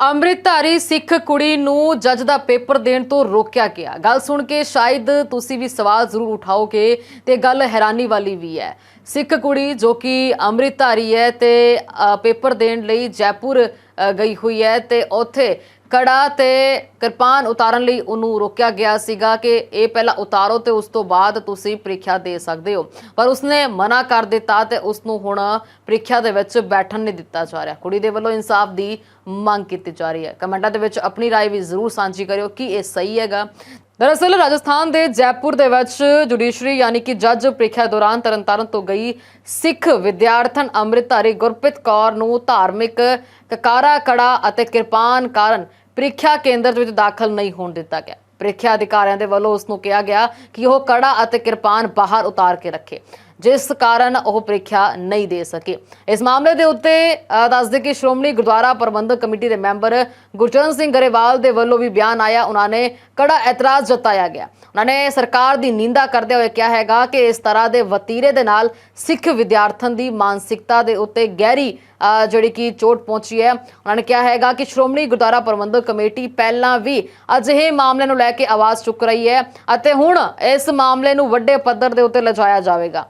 ਅੰਮ੍ਰਿਤਧਾਰੀ ਸਿੱਖ ਕੁੜੀ ਨੂੰ ਜੱਜ ਦਾ ਪੇਪਰ ਦੇਣ ਤੋਂ ਰੋਕਿਆ ਗਿਆ। ਗੱਲ ਸੁਣ ਕੇ ਸ਼ਾਇਦ ਤੁਸੀਂ ਵੀ ਸਵਾਲ ਜ਼ਰੂਰ ਉਠਾਓਗੇ ਤੇ ਗੱਲ ਹੈਰਾਨੀ ਵਾਲੀ ਵੀ ਹੈ। ਸਿੱਖ ਕੁੜੀ ਜੋ ਕਿ ਅੰਮ੍ਰਿਤਧਾਰੀ ਹੈ ਤੇ ਪੇਪਰ ਦੇਣ ਲਈ ਜੈਪੁਰ ਗਈ ਹੋਈ ਹੈ ਤੇ ਉੱਥੇ ਕੜਾ ਤੇ ਕਿਰਪਾਨ ਉਤਾਰਨ ਲਈ ਉਹਨੂੰ ਰੋਕਿਆ ਗਿਆ ਸੀਗਾ ਕਿ ਇਹ ਪਹਿਲਾਂ ਉਤਾਰੋ ਤੇ ਉਸ ਤੋਂ ਬਾਅਦ ਤੁਸੀਂ ਪ੍ਰੀਖਿਆ ਦੇ ਸਕਦੇ ਹੋ ਪਰ ਉਸਨੇ ਮਨਾ ਕਰ ਦਿੱਤਾ ਤੇ ਉਸ ਨੂੰ ਹੁਣ ਪ੍ਰੀਖਿਆ ਦੇ ਵਿੱਚ ਬੈਠਣ ਨਹੀਂ ਦਿੱਤਾ ਜਾ ਰਿਹਾ ਕੁੜੀ ਦੇ ਵੱਲੋਂ ਇਨਸਾਫ ਦੀ ਮੰਗ ਕੀਤੀ ਜਾ ਰਹੀ ਹੈ ਕਮੈਂਟਾਂ ਦੇ ਵਿੱਚ ਆਪਣੀ رائے ਵੀ ਜ਼ਰੂਰ ਸਾਂਝੀ ਕਰਿਓ ਕਿ ਇਹ ਸਹੀ ਹੈਗਾ ਦਰਅਸਲ ਰਾਜਸਥਾਨ ਦੇ ਜੈਪੁਰ ਦੇ ਵਿੱਚ ਜੁਡੀਸ਼ਰੀ ਯਾਨੀ ਕਿ ਜੱਜ ਪ੍ਰੀਖਿਆ ਦੌਰਾਨ ਤਰਨਤਾਰਨ ਤੋਂ ਗਈ ਸਿੱਖ ਵਿਦਿਆਰਥਣ ਅੰਮ੍ਰਿਤਧਾਰੀ ਗੁਰਪ੍ਰੀਤ ਕੌਰ ਨੂੰ ਧਾਰਮਿਕ ਕਕਾਰਾ ਕੜਾ ਅਤੇ ਕਿਰਪਾਨ ਕਾਰਨ ਪ੍ਰੀਖਿਆ ਕੇਂਦਰ ਦੇ ਵਿੱਚ ਦਾਖਲ ਨਹੀਂ ਹੋਣ ਦਿੱਤਾ ਗਿਆ। ਪ੍ਰੀਖਿਆ ਅਧਿਕਾਰੀਆਂ ਦੇ ਵੱਲੋਂ ਉਸ ਨੂੰ ਕਿਹਾ ਗਿਆ ਕਿ ਉਹ ਕੜਾ ਅਤੇ ਕਿਰਪਾਨ ਬਾਹਰ ਉਤਾਰ ਕੇ ਰੱਖੇ। ਜਿਸ ਕਾਰਨ ਉਹ ਪ੍ਰੀਖਿਆ ਨਹੀਂ ਦੇ ਸਕੇ। ਇਸ ਮਾਮਲੇ ਦੇ ਉੱਤੇ ਦੱਸਦੇ ਕਿ ਸ਼੍ਰੋਮਣੀ ਗੁਰਦੁਆਰਾ ਪ੍ਰਬੰਧਕ ਕਮੇਟੀ ਦੇ ਮੈਂਬਰ ਗੁਰਚਰਨ ਸਿੰਘ ਗਰੇਵਾਲ ਦੇ ਵੱਲੋਂ ਵੀ ਬਿਆਨ ਆਇਆ। ਉਹਨਾਂ ਨੇ ਕੜਾ ਇਤਰਾਜ਼ ਜਤਾਇਆ ਗਿਆ। ਉਹਨਾਂ ਨੇ ਸਰਕਾਰ ਦੀ ਨਿੰਦਾ ਕਰਦੇ ਹੋਏ ਕਿਹਾ ਹੈਗਾ ਕਿ ਇਸ ਤਰ੍ਹਾਂ ਦੇ ਵਤੀਰੇ ਦੇ ਨਾਲ ਸਿੱਖ ਵਿਦਿਆਰਥਣ ਦੀ ਮਾਨਸਿਕਤਾ ਦੇ ਉੱਤੇ ਗਹਿਰੀ ਜਿਹੜੀ ਕਿ ਚੋਟ ਪਹੁੰਚੀ ਹੈ। ਉਹਨਾਂ ਨੇ ਕਿਹਾ ਹੈਗਾ ਕਿ ਸ਼੍ਰੋਮਣੀ ਗੁਰਦੁਆਰਾ ਪ੍ਰਬੰਧਕ ਕਮੇਟੀ ਪਹਿਲਾਂ ਵੀ ਅਜਿਹੇ ਮਾਮਲੇ ਨੂੰ ਲੈ ਕੇ ਆਵਾਜ਼ ਚੁੱਕ ਰਹੀ ਹੈ ਅਤੇ ਹੁਣ ਇਸ ਮਾਮਲੇ ਨੂੰ ਵੱਡੇ ਪੱਧਰ ਦੇ ਉੱਤੇ ਲਿਜਾਇਆ ਜਾਵੇਗਾ।